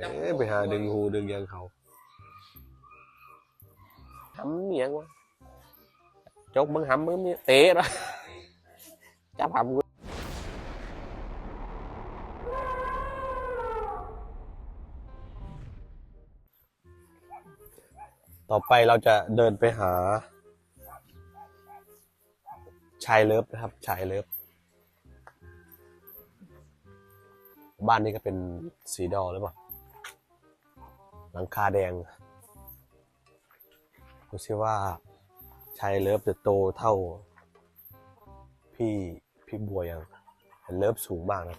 จับเอ๊ะไปหาดึงหูดึงยางเขาหำเมียงวะจกมึงหำมึงเนี่ยเตะนะจับหำกูต่อไปเราจะเดินไปหา ชายเลิฟนะครับชายเลิฟบ้านนี้ก็เป็นสีดอหรือเปล่า หลังคาแดงดูซิว่าชายเลิฟจะโตเท่า พี่พี่บัวยังเลิฟสูงมากนะ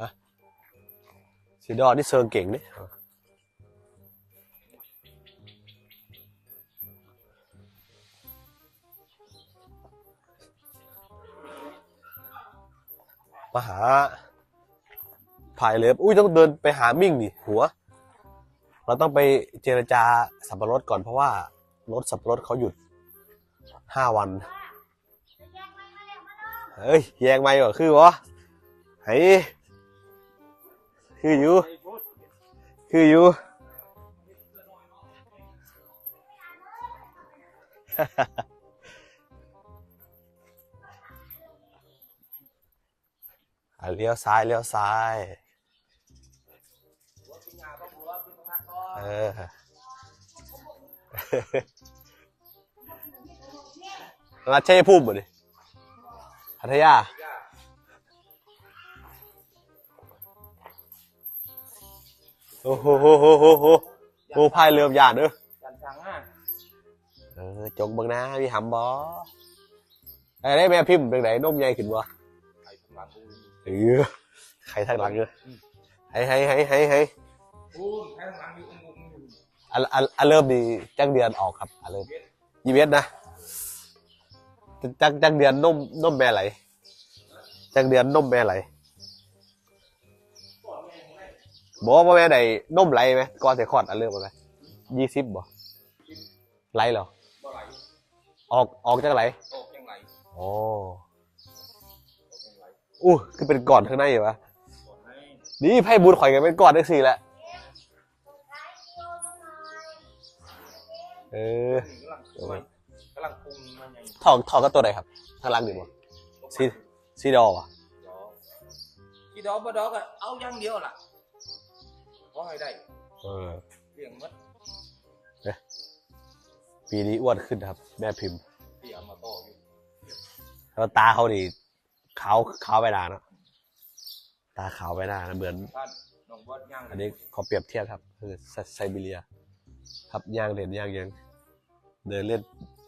ฮะสีดอนี่เซิร์เก่งนี่มาหาพายเลิฟอุ้ยต้องเดินไปหามิ่งดิหัว เราต้องไปเจรจาสับปะรดก่อนเพราะว่ารถสับปะรดเขาหยุดห้าวันเฮ้ยแยงไม่เหรอคือวะเฮ้คืออยู่คืออยู่เลี้ยวซ้ายเลี้ยวซ้าย ออมาเช่พุ่มบ่ดิพัทยาโอ้โหโหโหโหโหโหพายเรือหยาดเด้อจันทางอะเออจงบิ่งนะมีหำบ่ไอ้ได้แม่พิมพ์เป็นไหนนมใหญ่ขึ้นบ่ไอ้ทำงานกูเออใครทางหลังเออให้ให้ให้ให้ให้ กูใช้ทำงานอยู่กูอยู่อันอันอันเริ่มดีจังเดือนออกครับอันเริ่มยี่เวทนะจังจังเดือนนมนมแม่ไหลจังเดือนนมแม่ไหลบอกว่าแม่ไหนนมไหลไหมก่อนเสียคลอดอันเริ่มอะไรยี่สิบบ่ไหลเหรอบ่ไหลออกออกจากไหลออกยังไงอ๋อออกยังไงอู้คือเป็นก่อนข้างในเหรอวะก่อนให้นี่ไพ่บุญข่อยกันเป็นก่อนได้สี่แหละ เออกำลังสวยกำลังปรุงมันยังทองทองก็ตัวไหนครับทางล่างดีบ่ซีซีดอวะดอกที่ดอกบ่ดอกก็เอาอย่างเดียวล่ะเพราะให้ได้เออเลี้ยงมัดปีนี้อ้วนขึ้นครับ แม่พิมพ์ที่เอามาต่ออยู่แล้วตาเขาดิขาวขาวไปนานเนอะตาขาวไปนานนะเหมือนท่านน้องบอสย่างอันนี้ขอเปรียบเทียบครับ คือไซไซบีเรีย ครับย่างเด่นย่างยังเดินเล่น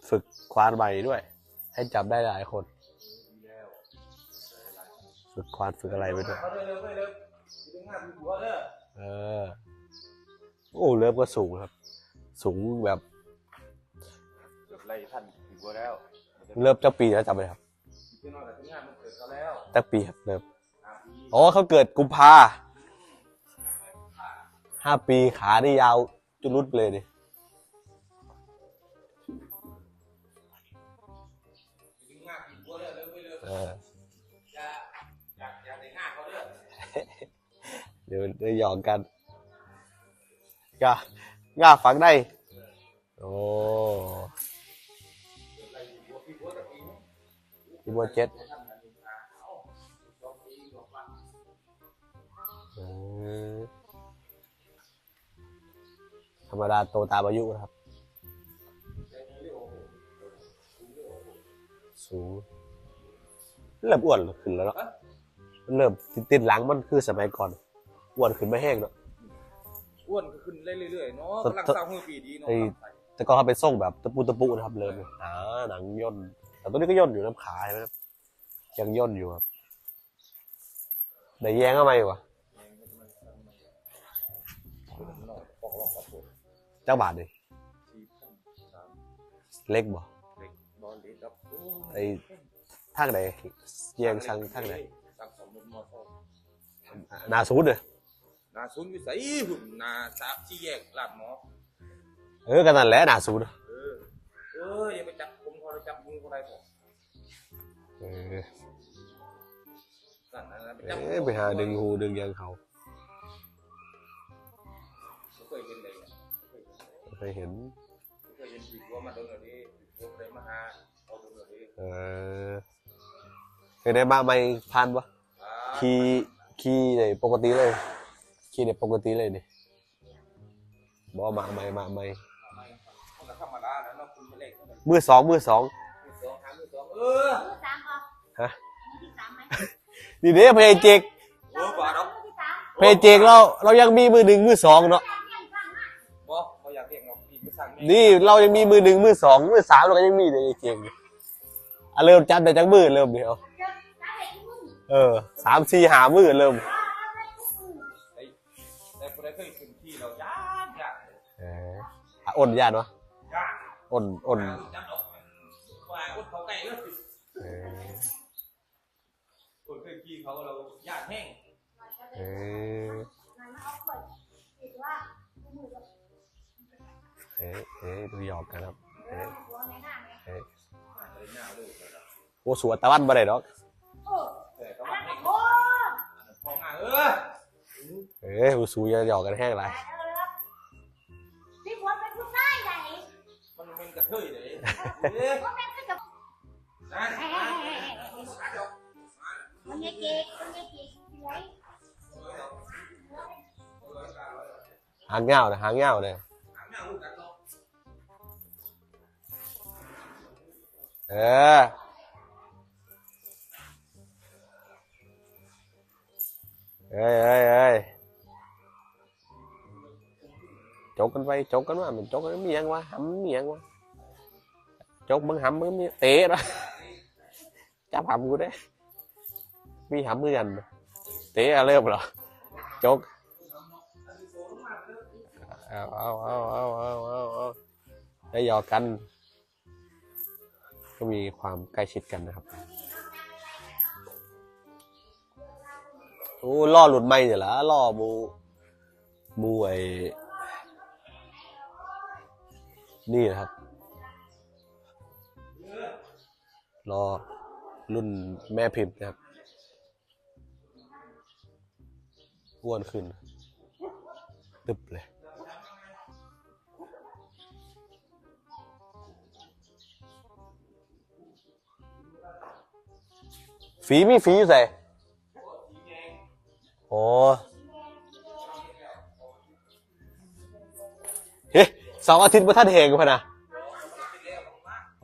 ฝึกควานใบด้วย ให้จับได้หลายคนดีแล้วฝึกควานฝึกอะไรไปด้วยเขาเด้อเด้อเด้อถึงงานมีหัวเด้อเออโอ้เริ่มก็สูงครับ สูงแบบเกือบไล่ท่านอยู่หัวแล้ว เริ่มเจ้าปีแล้วจำไหมครับพี่น้อยแต่ถึงงานมันเกิดเขาแล้วเจ้าปีครับเริ่มห้าปีอ๋อเขาเกิดกุมภาห้าปีขาได้ยาว จุลุดไปเลยดิถึงงานอยู่หัวเด้อเด้อเด้อเอออย่าอยากอยากได้งานเขาเด้อเดี๋ยวได้หยอกกันก้าง่าฟังได้ โอ้พี่บัวเจ็ด ธรรมดาโตตามอายุนะครับ สูง เริ่มอ้วนขึ้นแล้วเนาะมันเริ่มติดๆหลังมันคือสมัยก่อนอ้วนขึ้นไม่แห้งเนาะอ้วนก็ขึ้นเรื่อยๆเนาะตกำลังสร้างมือปีดีเนาะไอ้แต่ก็เขาเป็นส่งแบบตะปูตะปูนะครับเริ่มหนาหนังย่นแต่ตัวนี้ก็ย่นอยู่น้ำขาใช่ไหมครับยังย่นอยู่ครับได้แย้งทำไมวะ เจ้าบาทดิเล็กบ่บอลเล็กครับไอ้ทางไหนแย้งชังทางไหนสั่งสมมอทอหนาสูดเลยนาซุนย์วิสัยหุ่นนาสามที่แยกลาดหมอเออกันนั่นแหละหนาสูดเออเอออย่าไปจับผมเขาจับมือเขาได้ผมเออสั่นนะไปเอจับอไปหาดึงหูดึงยางเขายเห็นเลยเนี่ยไม่เคยเห็น เคยเห็นไม่เคยเห็นผีวัวมาโดนเลยดิผีวัวเลยมาหาเอาโดนเลยดิเออเคยได้มาไม่พันปะอ่าขี่ขี่เนี่ยปกติเลยขี่เนี่ยปกติเลยนี่บอกมาไม่มาไม่ไม่มันก็ธรรมดาแล้วเนาะคุณเป็นเล็กมือมือสองมือสองสองหามือสองเออมือสามพอฮะมือที่สามไหมนี่เด้เพย์เจกโอ้บ่าดอกมือที่สามเพย์เจกเราเรายังมีมือหนึ่งมือสองเนาะ นี่เรายังมีมือหนึ่งมือสองมือสามเราก็ยังมีเลยเกอะเริ่มจับได้จากมือเริ่มเดียวเดี๋ยวเออสามสี่หามือเริ่มอาไปทุกไอ้แต่คนใดเคยขึ้นที่เรายากยากเอออ่อ่อนญาติวะยากอ่อนอ่อนจับดอกว่าอุดเขาไก่เลยเออคนเคยขี่เขาเรายากแห้งเออ มันมาเอาขวดติดว่าทุกมือก็ เอ๊ะเอ๊ะดูหยอกกันครับเอ๊ะหัวในหน้าไงเอ๊ะอาจจะได้หน้าลูกเลยนะโอ้สวนตะวันบ่ได้ดอกโอ้แต่ก็อันว่านั้นให้ก็โอ้พอมาเออเอ๊ะอูสูจะหยอกกันแห้งไรแต่เออครับพี่หัวเป็นผู้ชายไหนมันเป็นกระเทยเลยเอ๊ะว่าแม่งก็จะนั่นเอ้ยเอ้ยเอ้ยเอ้ยเอ้ยมันยังเก๊กมันยังเก๊กไว้หางเงาเลยหางเงาเลย เออเอ้ยเอ้ยเอ้ยจกกันไปจกกันว่ามันจกกันมีหยังวะหำมีหยังวะจกมึ ก็มีความใกล้ชิดกันนะครับ โอ้ล่อหลุดไม่เนี่ยละล่อมูมูไอ้นี่นะครับรอรุ่นแม่พิมพ์นะครับอ้วนขึ้นตึบเลย ฝีมีฝีอยู่ใส่โอ้เฮ้สองอาทิตย์มาท่านเหงกันพะนะ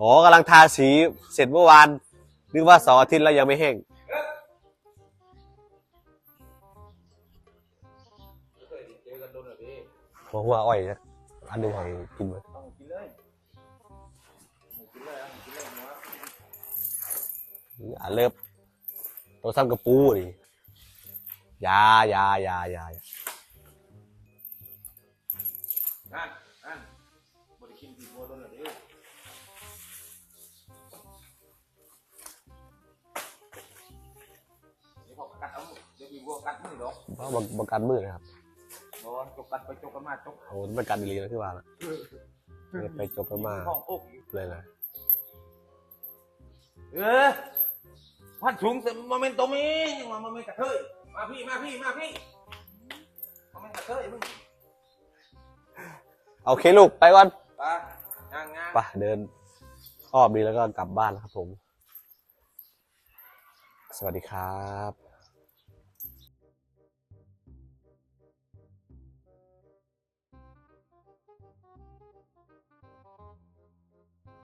อ๋อกำลังทาสีเสร็จเมื่อวานนึกว่าสองอาทิตย์แล้วยังไม่แห้งเคยเจอกันโดนเลยดิหัวหัวอ้อยนะอันนึงให้กินไว้องกินเลยกินเลยกินเลยหัวอะเลิฟ ตัวซ้ำกระปูดิอยายายายานั่นนั่นบริกินผีวัวโดนเลยดินี่เขากัดเอาเดี๋ยวผีวัวกัดมือดอกเพราะบังบังกันมืดนะครับโอ้จกกัดไปจกกันมาจกโอ้มันกันดีแล้วที่ว่าละไปจบกันมาห้องอกเลยนะเออ พันถุงแต่โมเมนต์ตัวมียังว่าโมเมนต์กระเทยมาพี่มาพี่มาพี่โมเมนต์กระเทยมึงโอเคลูกไปก่อนไปงานงานไปเดินอ้อมดีแล้วก็กลับบ้านแล้วครับผม สวัสดีครับ